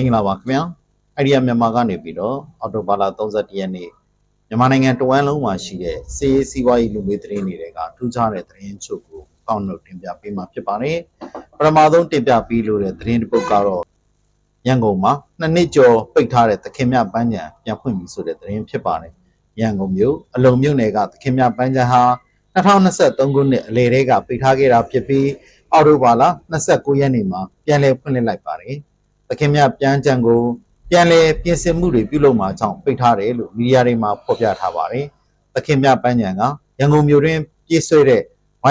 င်္ဂလာပါခင်ဗျာအိုင်ဒီယာမြန်မာကနေပြီးတော့အော်တိုဘာလာ31ရက်နေ့မြန်မာနိုင်ငံတဝန်းလုံးမှာရှိတဲ့စီးရေးစီးပွားရေးလူမျိုးသတင်းတွေကထူးခြားတဲ့သတင်းချုပ်ကိုကောက်နှုတ်တင်ပြပေးမှာဖြစ်ပါတယ်ပထမဆုံးတင်ပြပေးလို့တဲ့သတင်းတစ်ပုဒ်ကတော့ရန်ကုန်မှာနှစ်နှစ်ကျော်ပိတ်ထားတဲ့သခင်မြပန်းချံပြန်ဖွင့်ပြီဆိုတဲ့သတင်းဖြစ်ပါတယ်ရန်ကုန်မြို့အလုံမြို့နယ်ကသခင်မြပန်းချံဟာ2023ခုနှစ်အလယ်တည်းကပိတ်ထားခဲ့တာဖြစ်ပြီးအော်တိုဘာလာ29ရက်နေ့မှာပြန်လည်ဖွင့်လှစ်လိုက်ပါတယ် သခင်မြပြန်ကြံကိုပြန်လည်ပြင်ဆင်မှုတွေပြုလုပ်မှာကြောင့်ပိတ်ထားတယ်လို့မီဒီယာတွေမှာဖော်ပြထားပါတယ်။သခင်မြပန်းကြံကရန်ကုန်မြို့တွင်ပြည့်ဆွဲတဲ့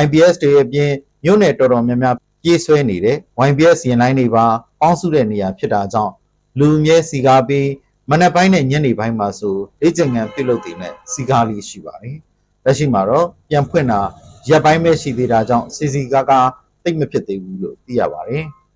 YBS တွေအပြင်မြို့နယ်တော်တော်များများပြည့်ဆွဲနေတဲ့ YBS ရင်လိုင်းတွေပါပေါင်းစုတဲ့နေရာဖြစ်တာကြောင့်လူမြဲစီကားပြီးမနက်ပိုင်းနဲ့ညနေပိုင်းမှာဆိုလေ့ကျင့်ခန်းပြုလုပ်တဲ့နဲ့စီကားလေးရှိပါတယ်။လက်ရှိမှာတော့ပြန်ဖွင့်တာရက်ပိုင်းပဲရှိသေးတာကြောင့်စီစီကားကားတိတ်မဖြစ်သေးဘူးလို့သိရပါတယ်။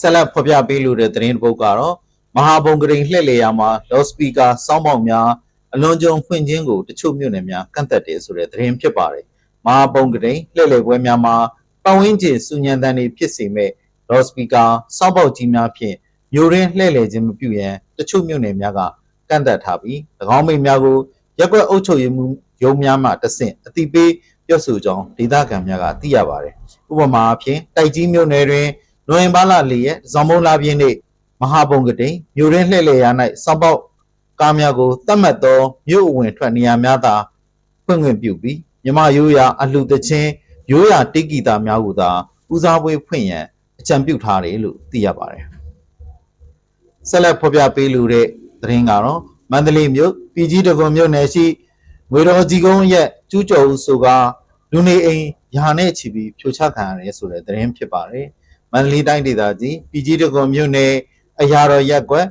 ဆက်လက်ဖော်ပြပေးလိုတဲ့သတင်းတစ်ပုဒ်ကတော့မဟာဘုံကရင်လှည့်လေယာမှာလော့စပီကာစောင်းပေါက်များအလွန်ကြုံဖွင့်ခြင်းကိုတချို့မြို့နယ်များကန့်သက်တယ်ဆိုတဲ့သတင်းဖြစ်ပါတယ်။မဟာဘုံကရင်လှည့်လေပွဲများမှာပတ်ဝန်းကျင်စုညံတန်းတွေဖြစ်စေမဲ့လော့စပီကာစောင်းပေါက်ကြီးများဖြင့်မြို့ရင်းလှည့်လေခြင်းမပြုရန်တချို့မြို့နယ်များကကန့်သက်ထားပြီး၎င်းမိတ်များကိုရက်ကွက်အုပ်ချုပ်ရေးမှုရုံးများမှတဆင့်အတိပေးပြောဆိုကြောင်းဒေသခံများကသိရပါတယ်။ဥပမာအဖြစ်တိုက်ကြီးမြို့နယ်တွင် နိုဝင်ဘာလ၄ရက်ဇော်မုံလာပြင်းနေ့မဟာဘုံကတိန်မြို့ရင်းလှည့်လည်ရာ၌စောက်ပေါက်ကားများကိုတတ်မှတ်သောမြို့အဝင်ထွက်နေရာများသာဖွင့်ခွင့်ပြုပြီးမြမရိုးရာအလှသချင်းရိုးရာတိကိတာများကိုသာဦးစားပေးဖွင့်ရန်အကြံပြုထားတယ်လို့သိရပါတယ်ဆက်လက်ဖော်ပြပေးလိုတဲ့သတင်းကတော့မန္တလေးမြို့ပြည်ကြီးတကွန်မြို့နယ်ရှိငွေတော်ကြီးကုန်းရဲ့ကျူးကျော်ဦးဆိုကလူနေအိမ်ယာနဲ့ချီပြီးဖြိုချခံရတယ်ဆိုတဲ့သတင်းဖြစ်ပါတယ် မန္တလေးတိုင်းဒေသကြီးပြည်ကြီးတကွန်မြို့နယ်အရာတော်ရက်ကွက်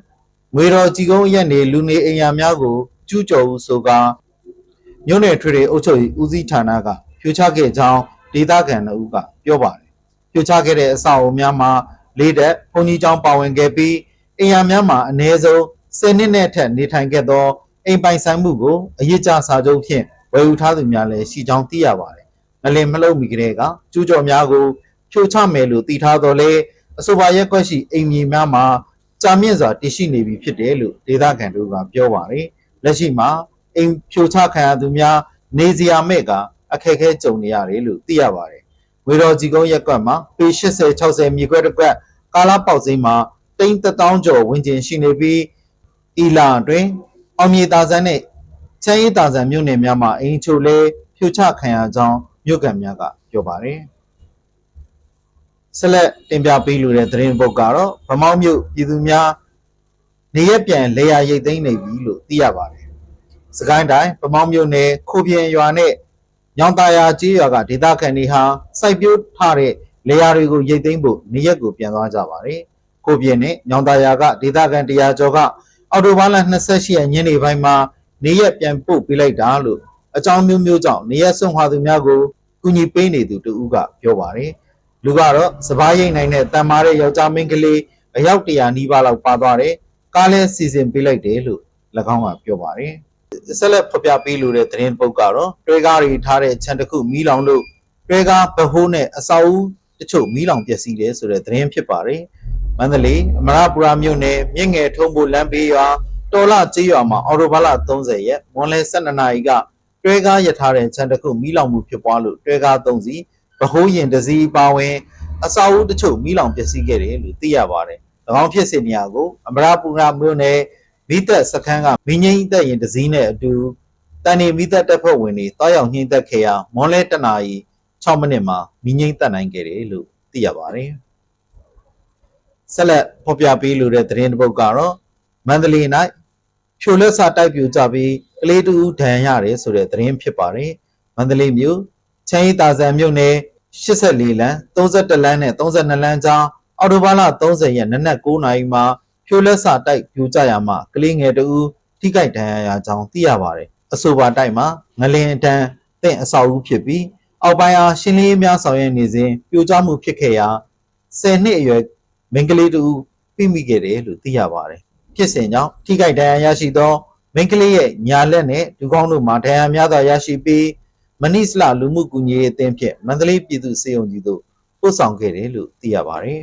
ငွေတော်ကြီးကုန်းရက်နေလူနေအိမ်ယာများကိုကျူးကျော်ဦးဆိုကမြို့နယ်ထွေထွေအုပ်ချုပ်ရေးဦးစီးဌာနကဖြိုချခဲ့ကြောင်းဒေသခံတို့ကပြောပါတယ်ဖြိုချခဲ့တဲ့အဆောက်အအုံများမှာလေးတက်ဘုံကြီးကျောင်းပါဝင်ခဲ့ပြီးအိမ်ယာများမှာအ ਨੇ ဆုံး10နှစ်နဲ့အထက်နေထိုင်ခဲ့သောအိမ်ပိုင်ဆိုင်မှုကိုအရေးကြစာချုပ်ဖြင့်ဝယ်ယူထားသူများလည်းရှိကြောင်းသိရပါတယ်ငလင်မလုံးမီကလေးကကျူးကျော်များကို ဖြိုချမယ်လို့တည်ထားတော်လဲအဆိုပါရက်ကွက်ရှိအိမ်မြေများမှာကြာမြင့်စွာတည်ရှိနေပြီဖြစ်တယ်လို့ဒေသခံတို့ကပြောပါတယ်လက်ရှိမှာအိမ်ဖြိုချခံရသူများနေစရာမဲ့ကအခက်အခဲကြုံနေရတယ်လို့သိရပါတယ်ငွေတော်ကြီးကုန်းရက်ကွက်မှာပေ80 60မြေခွက်တစ်ကွက်ကာလာပေါက်စိမ်းမှာတိန်းတစ်တောင်းကျော်ဝန်းကျင်ရှိနေပြီးအီလာအတွင်းအောင်မြေတာဆန်းနဲ့ချမ်းရီတာဆန်းမြို့နယ်များမှာအိမ်ချိုလဲဖြိုချခံရကြောင်းမြို့ကန်များကပြောပါတယ် ဆက်လက်တင်ပြပေးလိုတဲ့သတင်းပုတ်ကတော့ဗမောင်းမြို့ပြည်သူများနေရက်ပြန်လေယာရိတ်သိမ်းနေပြီလို့သိရပါတယ်။စကိုင်းတိုင်းဗမောင်းမြို့နယ်ခိုပြင်းရွာနဲ့ညောင်တာယာကြီးရွာကဒေသခံတွေဟာစိုက်ပျိုးထားတဲ့လေယာတွေကိုရိတ်သိမ်းဖို့နေရက်ကိုပြန်သွားကြပါတယ်။ခိုပြင်းနဲ့ညောင်တာယာကဒေသခံတရားကျော်ကအော်တိုဘားလ28ရက်ညနေပိုင်းမှာနေရက်ပြန်ပို့ပေးလိုက်တာလို့အကြောင်းမျိုးမျိုးကြောင့်နေရက်ဆွန့်ခွာသူများကိုကူညီပေးနေသူတူဦးကပြောပါတယ်။ လူကတော့စပားရိတ်နိုင်တဲ့တန်မာတဲ့ယောက်ျားမင်းကလေးအယောက်တရာနီးပါးလောက်ပါသွားတယ်။ကားလဲစီစဉ်ပေးလိုက်တယ်လို့၎င်းကပြောပါတယ်။ဆက်လက်ဖော်ပြပေးလိုတဲ့သတင်းပုတ်ကတော့တွဲကားတွေထားတဲ့ခြံတစ်ခုမီးလောင်လို့တွဲကားဗဟိုးနဲ့အစာအုပ်တချို့မီးလောင်ပျက်စီးတယ်ဆိုတဲ့သတင်းဖြစ်ပါတယ်။မန္တလေးအမရပူရာမြို့နယ်မြင့်ငယ်ထုံးဖို့လမ်းဘေးရွာတော်လကျေးရွာမှာအော်တိုဘားလ30ရက်မွန်လယ်12နာရီကတွဲကားရထားတဲ့ခြံတစ်ခုမီးလောင်မှုဖြစ်ပွားလို့တွဲကား3စီး ဗဟိုးရင်တစ်စီးပါဝင်အစာအုပ်တချို့မိလောင်ပျက်စီးခဲ့တယ်လို့သိရပါတယ်။၎င်းဖြစ်စဉ်နေရာကိုအမရပူရမြို့နယ်မိသက်စခန်းကမိငိမ့်သက်ရင်တစ်စီးနဲ့အတူတန်နေမိသက်တပ်ဖွဲ့ဝင်တွေတောက်ရောက်ညှိသက်ခဲ့ရာမွန်လဲတနာရီ6မိနစ်မှာမိငိမ့်သက်နိုင်ခဲ့တယ်လို့သိရပါတယ်။ဆက်လက်ဖော်ပြပေးလိုတဲ့သတင်းတစ်ပုဒ်ကတော့မန္တလေး၌ဖြိုလက်စာတိုက်ပြူကြပြီးကလေးတူဒဏ်ရာရတယ်ဆိုတဲ့သတင်းဖြစ်ပါတယ်။မန္တလေးမြို့ ချမ်းရီတာဇန်မြို့နယ်84လမ်း31လမ်းနဲ့32လမ်းကြားအော်တိုဘားလ30ရက်နနက်9နာရီမှာဖြိုလက်စာတိုက်ပြူကြရမှာကလေးငယ်တဦးထိခိုက်ဒဏ်ရာရကြောင်းသိရပါတယ်အဆိုပါတိုက်မှာငလင်အတန်းတင့်အဆောက်အဦဖြစ်ပြီးအောက်ပိုင်းအားရှင်းလင်းရေးများဆောင်ရွက်နေစဉ်ပြိုကျမှုဖြစ်ခဲ့ရာ10နှစ်အရွယ်မိန်းကလေးတဦးပြိမိခဲ့တယ်လို့သိရပါတယ်ဖြစ်စဉ်ကြောင့်ထိခိုက်ဒဏ်ရာရရှိသောမိန်းကလေးရဲ့ညာလက်နဲ့ဒူးကောင်းတို့မှာဒဏ်ရာများစွာရရှိပြီး မနိစလလူမှုကူညီရေးအသင်းဖြင့်မန္တလေးပြည်သူ့စေယုံကြီးသို့ပို့ဆောင်ခဲ့တယ်လို့သိရပါတယ်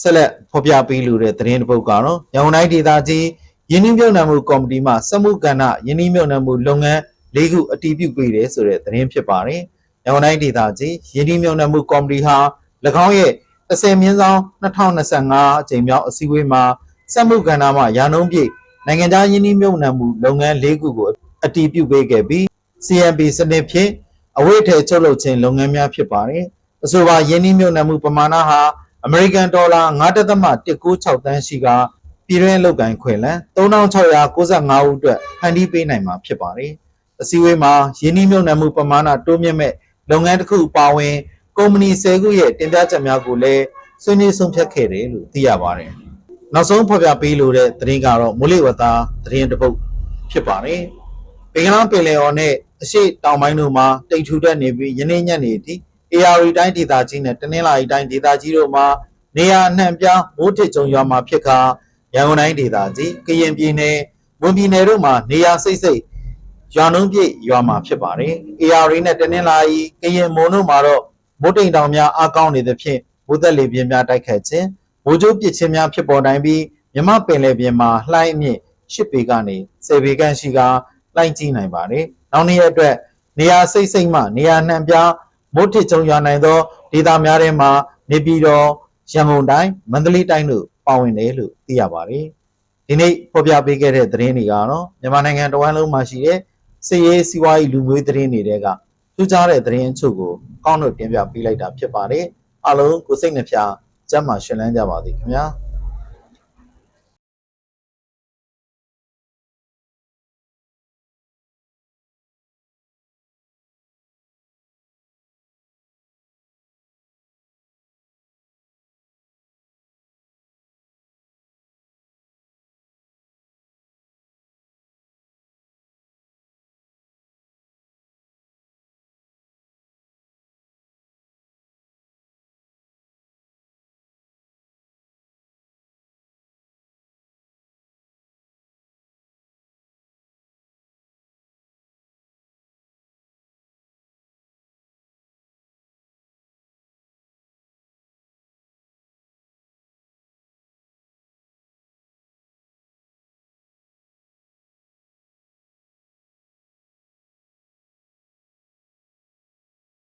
ဆက်လက်ဖော်ပြပေးလိုတဲ့သတင်းတစ်ပုဒ်ကတော့ရန်ကုန်တိုင်းဒေသကြီးယင်းနှိမ့်မြုံနယ်မှုကော်မတီမှစက်မှုကဏ္ဍယင်းနှိမ့်မြုံနယ်မှုလုပ်ငန်း၄ခုအတည်ပြုပေးတယ်ဆိုတဲ့သတင်းဖြစ်ပါတယ်။ရန်ကုန်တိုင်းဒေသကြီးယင်းနှိမ့်မြုံနယ်မှုကော်မတီဟာ၎င်းရဲ့30မြင်းဆောင်2025အကြိမ်မြောက်အစည်းအဝေးမှာစက်မှုကဏ္ဍမှရာနှုန်းပြည့်နိုင်ငံခြားယင်းနှိမ့်မြုံနယ်မှုလုပ်ငန်း၄ခုကိုအတည်ပြုပေးခဲ့ပြီး CMP စနစ်ဖြင့်အဝိထေချုပ်လုပ်ခြင်းလုပ်ငန်းများဖြစ်ပါတယ်။အဆိုပါယင်းနှိမ့်မြုံနယ်မှုပမာဏဟာအမေရိကန်ဒေါ်လာ9.196တန်းရှိကပြည်တွင်းအလုပ်ကိုင်ခွင့်လန်း3695ဦးအတွက်ဖန်တီးပေးနိုင်မှာဖြစ်ပါတယ်။အစည်းအဝေးမှာယင်းနှိမ့်မြုံနယ်မှုပမာဏတိုးမြင့်မဲ့လုပ်ငန်းတစ်ခုပါဝင်ကုမ္ပဏီ10ခုရဲ့တင်ပြချက်များကိုလည်းဆွေးနွေးဆုံးဖြတ်ခဲ့တယ်လို့သိရပါတယ်။နောက်ဆုံးဖော်ပြပေးလိုတဲ့သတင်းကတော့မိုးလေဝသသတင်းတစ်ပုဒ်ဖြစ်ပါတယ်။ပင်ကလားပင်လယ်အော်နဲ့ အရှိတောင်ပိုင်းတို့မှာတိတ်ထူတက်နေပြီးယနေ့ညနေထိ AR တိုင်းဒေသကြီးနဲ့တနင်္လာရီတိုင်းဒေသကြီးတို့မှာနေရာအနှံ့ပြားမိုးထစ်ကြုံရွာမှာဖြစ်ခါရန်ကုန်တိုင်းဒေသကြီးကရင်ပြည်နယ်ဝန်ပြည်နယ်တို့မှာနေရာစိတ်စိတ်ရွာနှုံးပြည့်ရွာမှာဖြစ်ပါတယ်။ AR နဲ့တနင်္လာရီကရင်မွန်တို့မှာတော့မိုးတိမ်တောင်များအကောင်းနေသဖြင့်မိုးသက်လေပြင်းများတိုက်ခတ်ခြင်းမိုးကြိုးပစ်ခြင်းများဖြစ်ပေါ်နိုင်ပြီးမြမပင်လယ်ပြင်မှာလှိုင်းအမြင့်10ပေကနေ10ပေခန့်ရှိကာ လှိုင်းကြီးနိုင်ပါတယ်။နောက်နေ့ရက်အတွက်နေရာစိတ်စိတ်မှနေရာနှံပြားမိုးထစ်ကြုံရွာနိုင်သောဒေသများထဲမှာနေပြည်တော်ရန်ကုန်တိုင်းမန္တလေးတိုင်းတို့ပါဝင်တယ်လို့သိရပါတယ်။ဒီနေ့ဖော်ပြပေးခဲ့တဲ့သတင်းတွေကတော့မြန်မာနိုင်ငံတဝန်းလုံးမှာရှိတဲ့စစ်ရေးစီးပွားရေးလူမျိုးသတင်းတွေကထူးခြားတဲ့သတင်းအချို့ကိုကောင်းတို့တင်ပြပေးလိုက်တာဖြစ်ပါတယ်။အားလုံးကိုစိတ်နှဖျားစမ်းမှရှင်လန်းကြပါသည်ခင်ဗျာ။